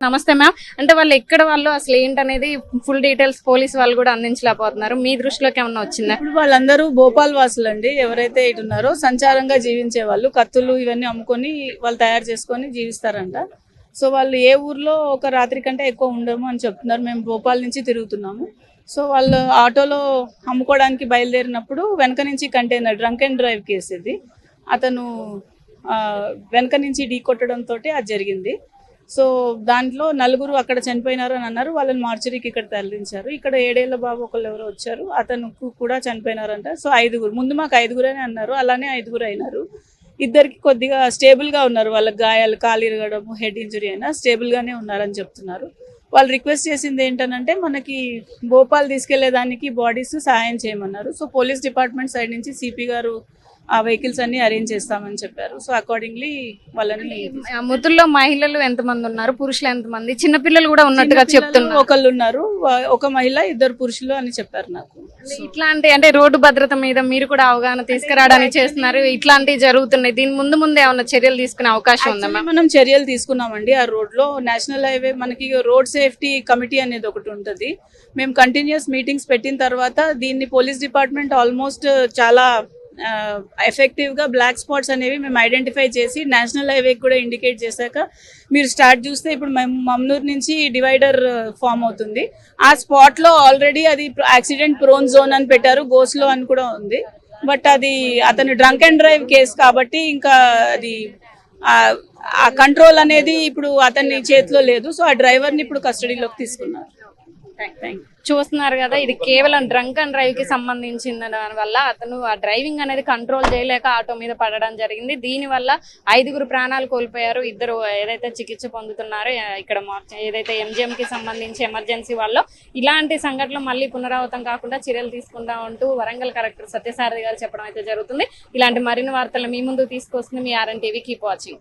నమస్తే మ్యామ్. అంటే వాళ్ళు ఎక్కడ వాళ్ళు అసలు ఏంటనేది ఫుల్ డీటెయిల్స్ పోలీస్ వాళ్ళు కూడా అందించలేకపోతున్నారు. మీ దృష్టిలోకి ఏమన్నా వచ్చిందా? ఇప్పుడు వాళ్ళందరూ భోపాల్ వాసులు అండి ఎవరైతే ఇటు ఉన్నారో సంచారంగా జీవించే వాళ్ళు కత్తులు ఇవన్నీ అమ్ముకొని వాళ్ళు తయారు చేసుకొని జీవిస్తారంట. సో వాళ్ళు ఏ ఊర్లో ఒక రాత్రి కంటే ఎక్కువ ఉండము అని చెప్తున్నారు. మేము భోపాల్ నుంచి తిరుగుతున్నాము. సో వాళ్ళు ఆటోలో అమ్ముకోవడానికి బయలుదేరినప్పుడు వెనక నుంచి container drunk and drive case ఇది. అతను ఆ, వెనక నుంచి ఢీ కొట్టడంతో అది జరిగింది. సో దాంట్లో నలుగురు అక్కడ చనిపోయినారు అని అన్నారు. వాళ్ళని మార్చరీకి ఇక్కడ తరలించారు. ఇక్కడ ఏడేళ్ళ బాబు ఒకళ్ళు ఎవరో వచ్చారు. అతను కూడా చనిపోయినారంట. సో ఐదుగురు. ముందు మాకు ఐదుగురు అని అన్నారు. అలానే ఐదుగురు అయినారు. ఇద్దరికి కొద్దిగా స్టేబుల్గా ఉన్నారు. వాళ్ళకి గాయాలు కాలు ఇరగడం హెడ్ ఇంజరీ అయినా స్టేబుల్ గానే ఉన్నారని చెప్తున్నారు. వాళ్ళు రిక్వెస్ట్ చేసింది ఏంటనంటే మనకి భోపాల్ తీసుకెళ్ళేదానికి బాడీస్ సహాయం చేయమన్నారు. సో పోలీస్ డిపార్ట్మెంట్ సైడ్ నుంచి సిపి గారు ఆ వెహికల్స్ అన్ని అరేంజ్ చేస్తామని చెప్పారు. సో అకార్డింగ్లీ వాళ్ళని మృతుల్లో మహిళలు ఎంతమంది ఉన్నారు? పురుషులు ఎంతమంది? చిన్నపిల్లలు కూడా ఉన్నట్టుగా చెప్తున్నారు. ఒకళ్ళు ఉన్నారు ఒక మహిళ ఇద్దరు పురుషులు అని చెప్పారు నాకు. ఇట్లాంటి అంటే రోడ్డు భద్రత మీద మీరు కూడా అవగాహన తీసుకురావడానికి చేస్తున్నారు. ఇట్లాంటివి జరుగుతున్నాయి. దీని ముందు ముందు ఏమైనా చర్యలు తీసుకునే అవకాశం ఉందా మనం చర్యలు తీసుకున్నామండి. ఆ రోడ్లో నేషనల్ హైవే మనకి రోడ్ సేఫ్టీ కమిటీ అనేది ఒకటి ఉంటుంది. మేము కంటిన్యూస్ మీటింగ్స్ పెట్టిన తర్వాత దీన్ని పోలీస్ డిపార్ట్మెంట్ ఆల్మోస్ట్ చాలా ఎఫెక్టివ్గా బ్లాక్ స్పాట్స్ అనేవి మేము ఐడెంటిఫై చేసి నేషనల్ హైవే కూడా ఇండికేట్ చేశాక మీరు స్టార్ట్ చూస్తే ఇప్పుడు మేము మమ్నూర్ నుంచి డివైడర్ ఫామ్ అవుతుంది. ఆ స్పాట్లో ఆల్రెడీ అది యాక్సిడెంట్ ప్రోన్ జోన్ అని పెట్టారు గోస్లో అని కూడా ఉంది. బట్ అది అతను డ్రంక్ అండ్ డ్రైవ్ కేసు కాబట్టి ఇంకా అది ఆ- కంట్రోల్ అనేది ఇప్పుడు అతని చేతిలో లేదు. సో ఆ డ్రైవర్ని ఇప్పుడు కస్టడీలోకి తీసుకున్నారు. చూస్తున్నారు కదా ఇది కేవలం డ్రంక్ అండ్ డ్రైవ్కి సంబంధించిన దాని వల్ల అతను ఆ డ్రైవింగ్ అనేది కంట్రోల్ చేయలేక ఆటో మీద పడడం జరిగింది. దీని వల్ల ఐదుగురు ప్రాణాలు కోల్పోయారు. ఇద్దరు ఏదైతే చికిత్స పొందుతున్నారో ఇక్కడ ఏదైతే ఎంజిఎం కి సంబంధించి ఎమర్జెన్సీ వాళ్ళు ఇలాంటి సంఘటనలు మళ్ళీ పునరావృతం కాకుండా చర్యలు తీసుకుంటా ఉంటూ వరంగల్ కలెక్టర్ సత్యసారథి గారు చెప్పడం అయితే జరుగుతుంది. ఇలాంటి మరిన్ని వార్తలు మీ ముందు తీసుకొస్తుంది మీ ఆర్ఎన్ టీవీ కీప్ వాచింగ్